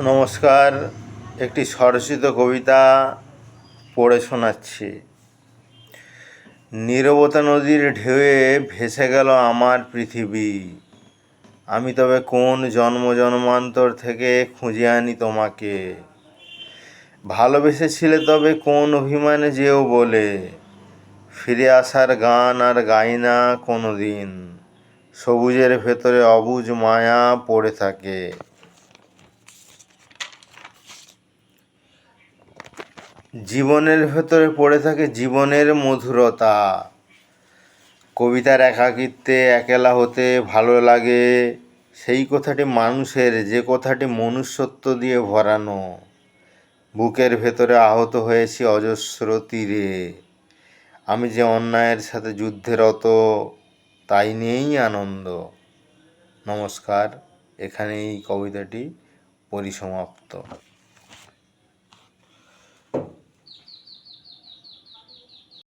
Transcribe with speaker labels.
Speaker 1: নমস্কার, একটি স্বরচিত কবিতা পড়ে শোনাচ্ছি। নীরবতা নদীর ঢেউয়ে ভেসে গেল আমার পৃথিবী। আমি তবে কোন জন্ম জন্মান্তর থেকে খুঁজে আনি তোমাকে? ভালোবেসেছিলে তবে কোন অভিমানে যেও বলে? ফিরে আসার গান আর গাই না কোনো দিন সবুজের ভেতরে অবুজ মায়া পড়ে থাকে। জীবনের ভেতরে পড়ে থাকে জীবনের মধুরতা। কবিতার একাকিত্বে একেলা হতে ভালো লাগে সেই কথাটি মানুষের, যে কথাটি মনুষ্যত্ব দিয়ে ভরানো। বুকের ভেতরে আহত হয়েছি অজস্র তীরে। আমি যে অন্যায়ের সাথে যুদ্ধেরত তাই নিয়েই আনন্দ। নমস্কার এখানেই কবিতাটি পরিসমাপ্ত।